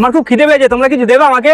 আমার খুব খিদে পেয়েছে তোমরা কিছু দেবে আমাকে?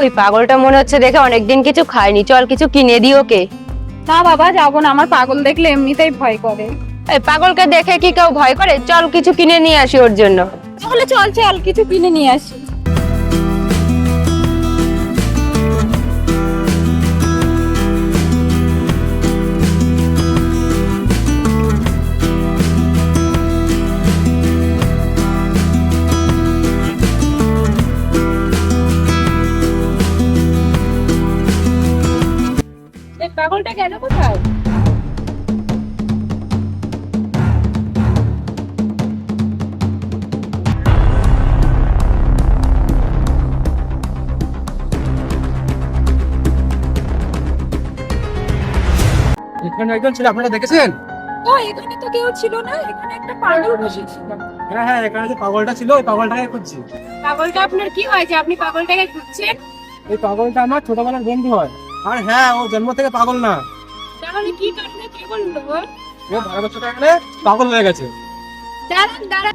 ওই পাগলটা মনে হচ্ছে দেখে অনেকদিন কিছু খায়নি। চল কিছু কিনে দিই ওকে। না বাবা যাব না। আমার পাগল দেখলে এমনিতেই ভয় করে। এই পাগলকে দেখে কি কেউ ভয় করে? চল কিছু কিনে নিয়ে আসি ওর জন্য। তাহলে চল চল কিছু কিনে নিয়ে আসি। পাগলটা গেল কোথায়? এখানে একজন ছিল আপনারা দেখেছেন? ও এখানে তো কেউ ছিল না এখানে একটা পাগল বসেছিল। হ্যাঁ হ্যাঁ এখানে যে পাগলটা ছিল ওই পাগলটাকে খুঁজছি। পাগলটা আপনার কি হয়েছে আপনি পাগলটাকে খুঁজছেন? এই পাগলটা আমার ছোটবেলার বন্ধু হয়। আর হ্যাঁ ও জন্ম থেকে পাগল না। তাহলে কি কারণে কি বলল? ও বারো বছর আগে পাগল হয়ে গেছে। দাঁড়ান দাঁড়ান।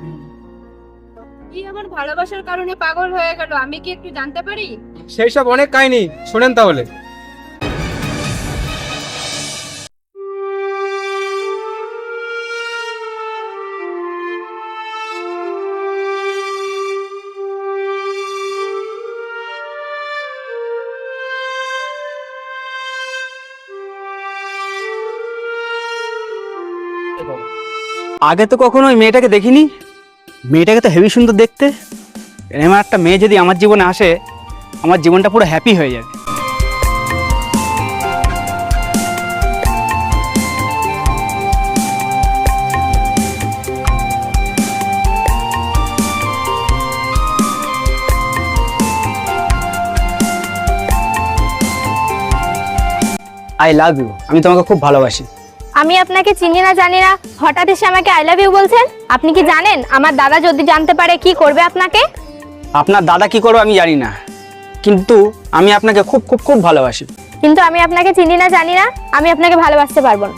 কি আমার ভালোবাসার কারণে পাগল হয়ে গেল? আমি কি একটু জানতে পারি? সেই সব অনেক কাহিনী। শোনেন তাহলে। আগে তো কখনো ওই মেয়েটাকে দেখিনি। মেয়েটাকে তো হেভি সুন্দর দেখতে। এমন একটা মেয়ে যদি আমার জীবনে আসে, আমার জীবনটা পুরো হ্যাপি হয়ে যাবে। আই লাভ ইউ আমি তোমাকে খুব ভালোবাসি। আমি আপনাকে চিনি না জানি না। হঠাৎ এসে আমাকে আই লাভ ইউ বলছেন? আপনি কি জানেন? আমার দাদা যদি জানতে পারে কি করবে আপনাকে? আপনার দাদা কি করবে আমি জানি না। কিন্তু আমি আপনাকে খুব খুব খুব ভালোবাসি। কিন্তু আমি আপনাকে চিনি না জানি না। আমি আপনাকে ভালোবাসতে পারব না।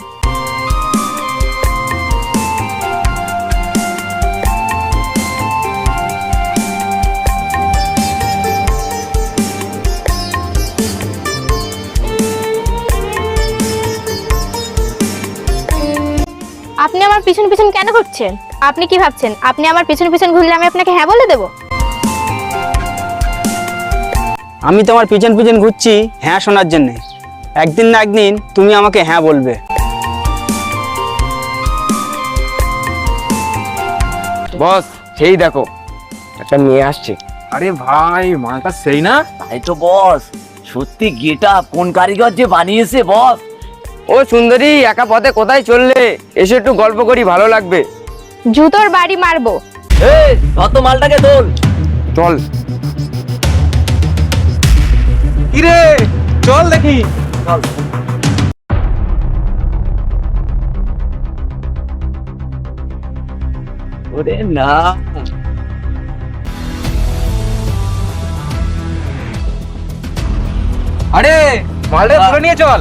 আপনি আমার পিছন পিছন কেন ঘুরছেন? আপনি কি ভাবছেন? আপনি আমার পিছন পিছন ঘুরলে আমি আপনাকে হ্যাঁ বলে দেবো? আমি তোমার পিছন পিছন ঘুরছি হ্যাঁ শোনার জন্যে। একদিন না একদিন তুমি আমাকে হ্যাঁ বলবে। বস সেই দেখো। একটা মেয়ে আসছে। আরে ভাই মালটা সেই না? তাই তো বস সত্যি গেটা কোন কারিগর যে বানিয়েছে বস? ও সুন্দরী একা পথে কোথায় চললে? এসে একটু গল্প করি ভালো লাগবে। জুতোর বাড়ি মারবো। এই কত মালটাকে তোল। চল। কিরে চল দেখি। চল। ওরে না। আরে মালটা পুরো নিয়ে চল।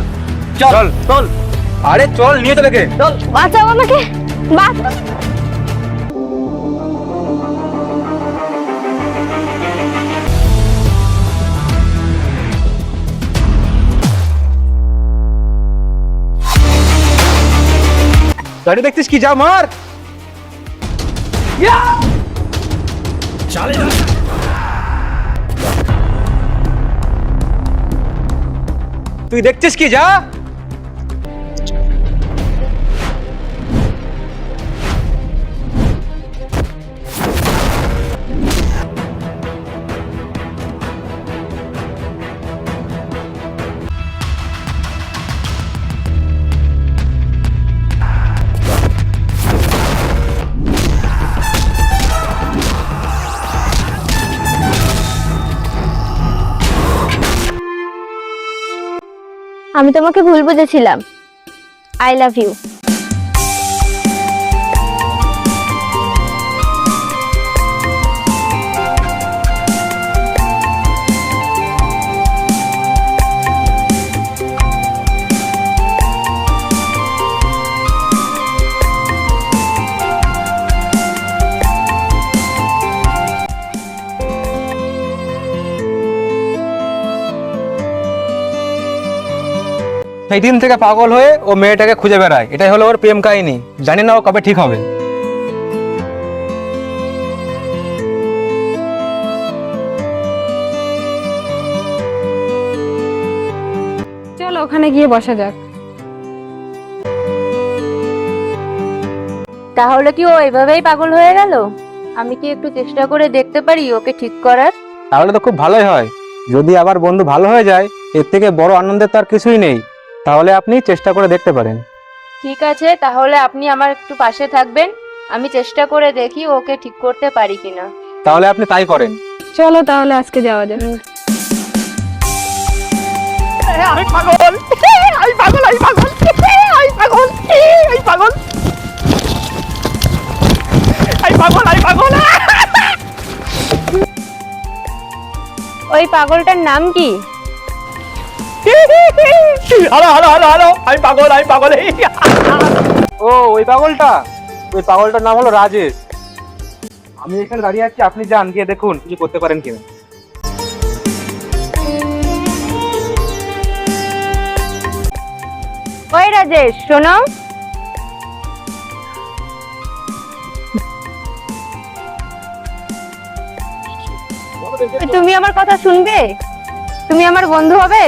চল চল আরে চল নিয়ে চলে কে চল বাঁচাও আমাকে বাঁচাও গাড়ি দেখছিস কি যা মার তুই দেখছিস কি যা আমি তোমাকে ভুল বুঝেছিলাম। আই লাভ ইউ সেই দিন থেকে পাগল হয়ে ও মেয়েটাকে খুঁজে বেড়ায়। এটাই হলো ওর প্রেম কাহিনী। জানি না ও কবে ঠিক হবে। চলো ওখানে গিয়ে বসা যাক। তাহলে কি ও এভাবেই পাগল হয়ে গেল? আমি কি একটু চেষ্টা করে দেখতে পারি ওকে ঠিক করার? তাহলে তো খুব ভালোই হয়। যদি আবার বন্ধু ভালো হয়ে যায় এর থেকে বড় আনন্দের তো আর কিছুই নেই। তাহলে আপনি চেষ্টা করে দেখতে পারেন। ঠিক আছে তাহলে আপনি আমার একটু পাশে থাকবেন। আমি চেষ্টা করে দেখি ওকে ঠিক করতে পারি কিনা। তাহলে আপনি তাই করেন। চলো তাহলে আজকে যাওয়া যাক। ওই পাগলটার নাম কি? ও ওই পাগলটা? ওই পাগলটার নাম হলো রাজেশ। আমি এখানে দাঁড়িয়ে আছি আপনি যান গিয়ে দেখুন কিছু করতে পারেন কিনা। ওই রাজেশ শোনো। তুমি আমার কথা শুনবে? তুমি আমার বন্ধু হবে?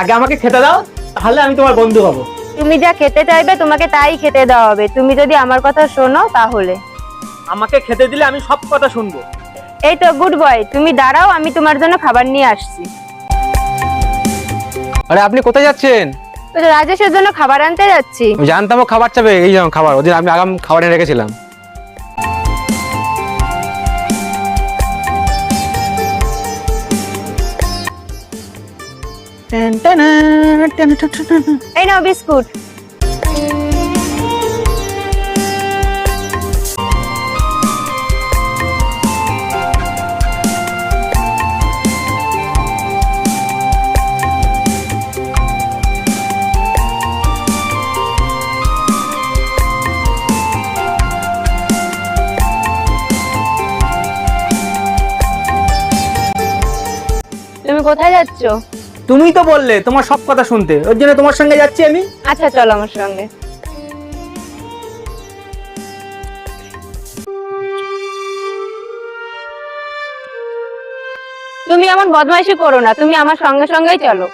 আগে আমাকে খেতে দাও তাহলে আমি তোমার বন্ধু হব। তুমি যা খেতে চাইবে তোমাকে তাই খেতে দেওয়া হবে। তুমি যদি আমার কথা শোনো তাহলে। আমাকে খেতে দিলে আমি সব কথা শুনব। এই তো গুড বয় তুমি দাঁড়াও আমি তোমার জন্য খাবার নিয়ে আসছি। আরে আপনি কোথায় যাচ্ছেন? যে রাজেশের জন্য খাবার আনতে যাচ্ছি। আমি জানতাম ও খাবার চাবে এই যেমন খাবার ওদিন আমি আগাম খাবার এনে রেখেছিলাম। এই নাও বিস্কুট তুমি কোথায় যাচ্ছো? তুমি তো বললে তোমার সব কথা শুনতে, ওর জন্য তোমার সঙ্গে যাচ্ছি আমি। আচ্ছা চলো আমার সঙ্গে। তুমি এমন বদমাইশি করো না, তুমি আমার সঙ্গে সঙ্গেই চলো।